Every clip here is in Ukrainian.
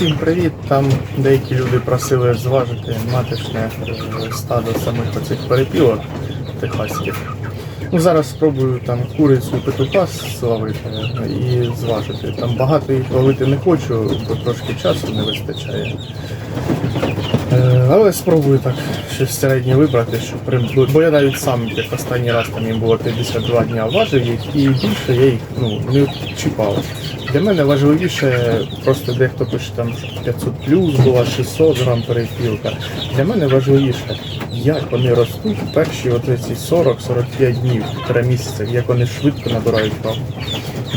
Всім привіт! Там деякі люди просили зважити маточне е, стадо самих оцих перепілок техаських. Ну, зараз спробую там курицю петуха зловити е, і зважити. Там багато їх ловити не хочу, бо трошки часу не вистачає. Е, Але спробую так щось середнє вибрати, щоб бо я навіть сам, як останній раз там їм було 52 дня, важив їх і більше я їх ну, не чіпав. Для мене важливіше, просто дехто пише там 500 плюс була 600 грам перепілка. Для мене важливіше, як вони ростуть перші ці 40-45 днів, півтора місяця, як вони швидко набирають вагу.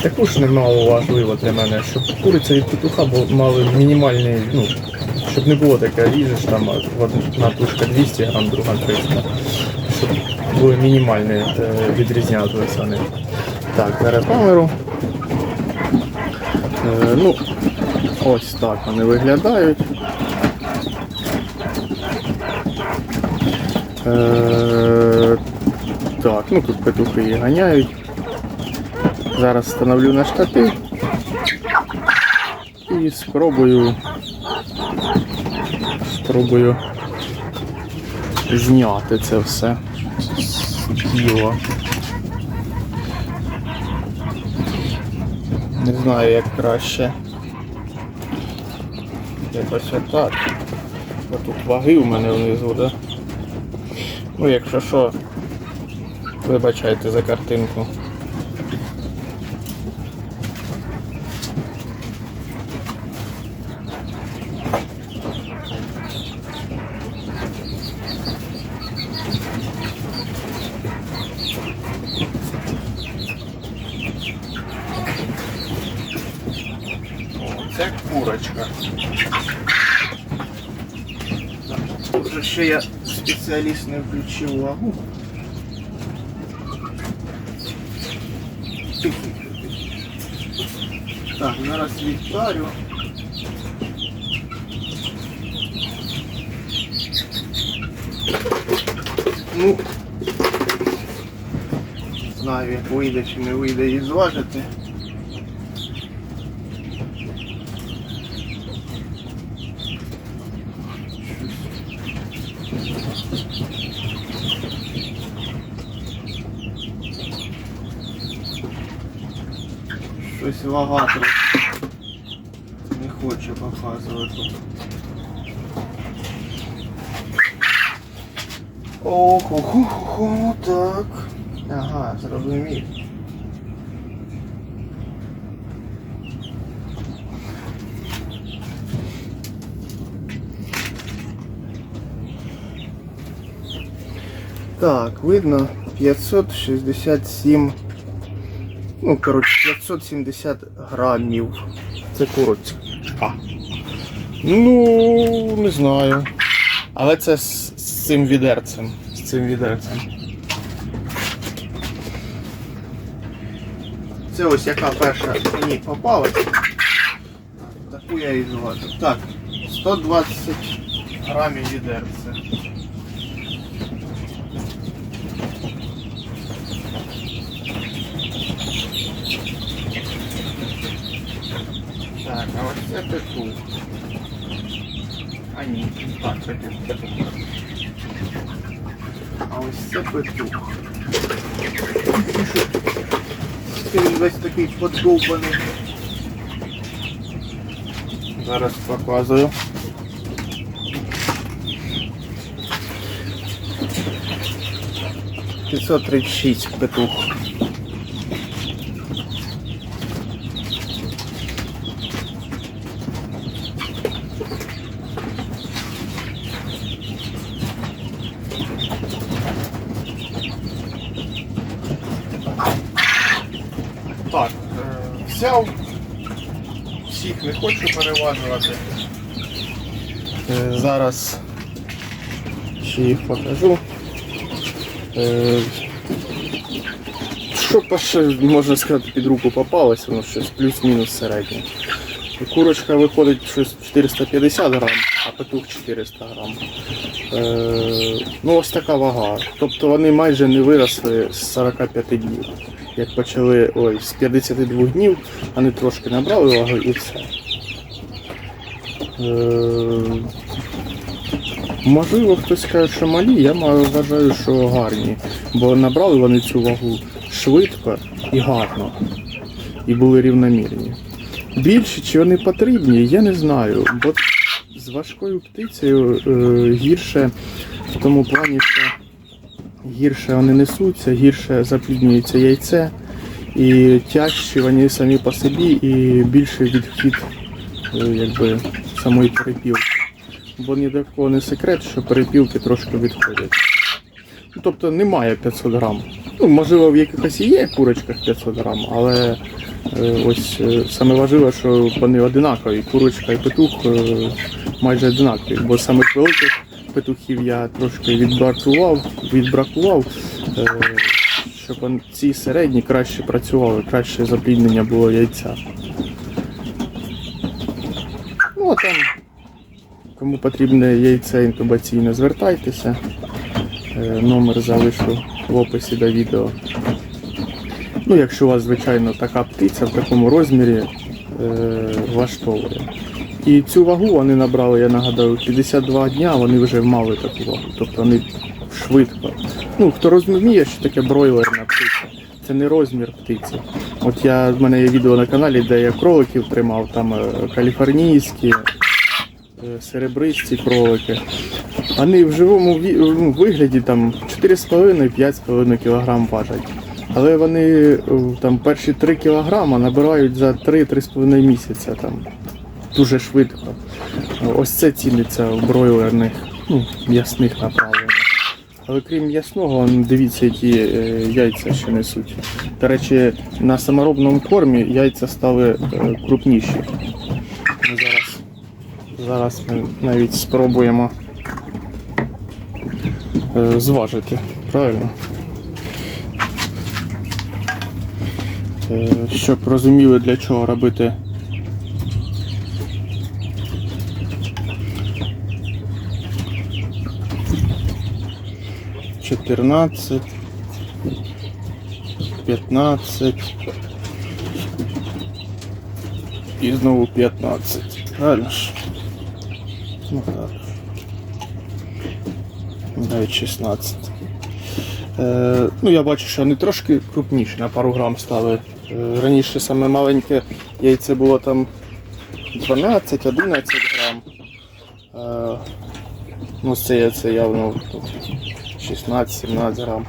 Також немало важливо для мене, щоб куриця і петуха мали мінімальний, ну, щоб не було таке, ріжеш там одна тушка 200 грам, друга 300. Щоб були мінімальні, е, відрізнялися вони. Так, зараз камеру. Е, ну, ось так вони виглядають. Е, так, ну тут петухи її ганяють. Зараз встановлю на штатив і спробую спробую зняти це все з тіла. Не знаю як краще. Якось отак. Бо тут ваги у мене внизу, да? Ну якщо що, вибачайте за картинку. О, Це курочка. Вже ще я спеціаліст не включив вагу. Так, зараз відтарю. Ну, знаю, як вийде чи не вийде її зважити. Щось вага трохи не хоче показувати. Ох, ох, ох, ох, так. Ага, зрозумів. Так, видно 567 Ну, коротше, 570 грамів. Це куриця. А. Ну, не знаю. Але це з, з цим відерцем. З цим відерцем. Це ось яка перша мені попалась. Таку я і зважу. Так, 120 грамів відерця. Так, а ось це петух. А ні, так, це петух. А ось це петух. Це він весь такий подовбаний. Зараз показую. П'ятсот тридцять шість петух. Взяв. Всіх не хочу переважувати. Е, Зараз ще їх покажу. Е, Що перше, можна сказати, під руку попалося, воно щось плюс-мінус середнє. Курочка виходить щось 450 грам, а петух 400 грам. Е, ну ось така вага. Тобто вони майже не виросли з 45 днів. Як почали ой, з 52 днів, вони трошки набрали вагу і все. Е, Можливо, хтось каже, що малі, я вважаю, що гарні. Бо набрали вони цю вагу швидко і гарно. І були рівномірні. Більше чи вони потрібні, я не знаю. Бо з важкою птицею е, гірше в тому плані, що гірше вони несуться, гірше запліднюється яйце, і тяжчі вони самі по собі, і більший відхід е, якби, самої перепілки. Бо ні для кого не секрет, що перепілки трошки відходять. Ну, тобто немає 500 грам. Ну, можливо, в якихось і є курочках 500 грам, але ось е, саме важливо, що вони одинакові. Курочка і петух е, майже одинакові. Бо самих великих петухів я трошки відбракував, відбракував е, щоб ці середні краще працювали, краще запліднення було яйця. Ну а там, кому потрібне яйце інкубаційне, звертайтеся. Е, Номер залишу в описі до відео. Ну, якщо у вас, звичайно, така птиця в такому розмірі е, влаштовує. І цю вагу вони набрали, я нагадаю, 52 дня вони вже мали таку вагу. Тобто вони швидко. Ну, хто розуміє, що таке бройлерна птиця. Це не розмір птиці. От я в мене є відео на каналі, де я кроликів тримав, там е, каліфорнійські, е, серебристі кролики. Вони в живому ну, вигляді там 4,5-5,5 кг важать. Але вони е, там перші 3 кг набирають за 3-3,5 місяця там дуже швидко. Ось це ціниться в бройлерних ну, м'ясних направленнях. Але крім м'ясного, он, дивіться, які е, яйця ще несуть. До речі, на саморобному кормі яйця стали е, крупніші. Ми зараз, зараз ми навіть спробуємо зважити, правильно? Щоб розуміли, для чого робити чотирнадцять, п'ятнадцять і знову п'ятнадцять. Правильно ж? Ну так. Навіть 16. Е, ну, я бачу, що вони трошки крупніші, на пару грам стали. Е, раніше саме маленьке яйце було там 12-11 грам. Е, ну, це яйце явно 16-17 грам.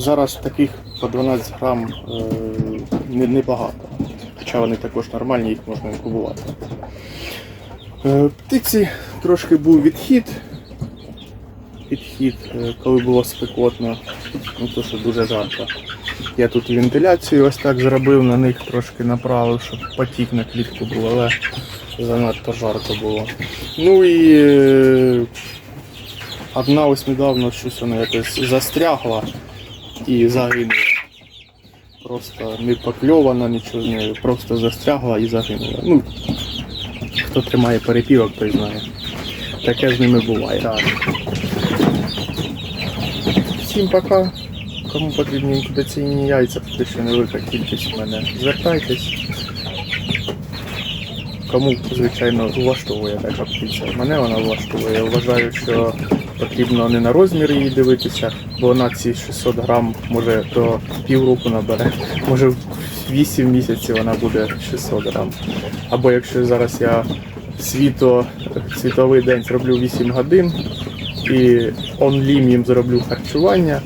Зараз таких по 12 грам не- небагато. Хоча вони також нормальні, їх можна інкубувати. Птиці трошки був відхід. Підхід, е, коли було спекотно, ну то що дуже жарко. Я тут вентиляцію ось так зробив, на них трошки направив, щоб потік на клітку був, але занадто жарко було. Ну і е, одна ось недавно щось вона якось застрягла і загинула. Просто не покльована, нічого з нею, просто застрягла і загинула. Ну, хто тримає перепілок, той знає. Таке з ними буває. Так. Всім пока. Кому потрібні інкубаційні яйця, поки що невелика кількість в мене. Звертайтесь. Кому, звичайно, влаштовує така птиця. Мене вона влаштовує. Я вважаю, що потрібно не на розмір її дивитися, бо вона ці 600 грам може до півроку набере. Може в 8 місяців вона буде 600 грам. Або якщо зараз я світо, світовий день зроблю 8 годин і онлім їм зроблю харчування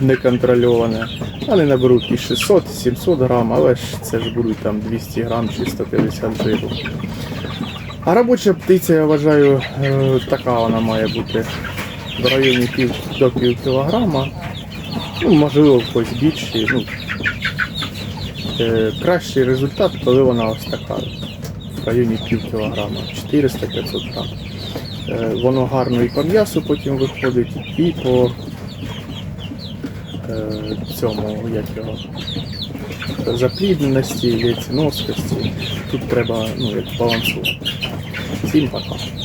неконтрольоване, вони наберуть і 600-700 грам, але ж це ж будуть там 200 грам чи 150 жиру. А робоча птиця, я вважаю, е, така вона має бути в районі пів до пів кілограма. Ну, можливо, в когось більші. Ну, е, кращий результат, коли вона ось така в районі пів кілограма, 400-500 грам. Е, Воно гарно і по м'ясу потім виходить, і по е, цьому, як його, заплідненості, яйценоскості. Тут треба ну, як балансувати. Всім пока.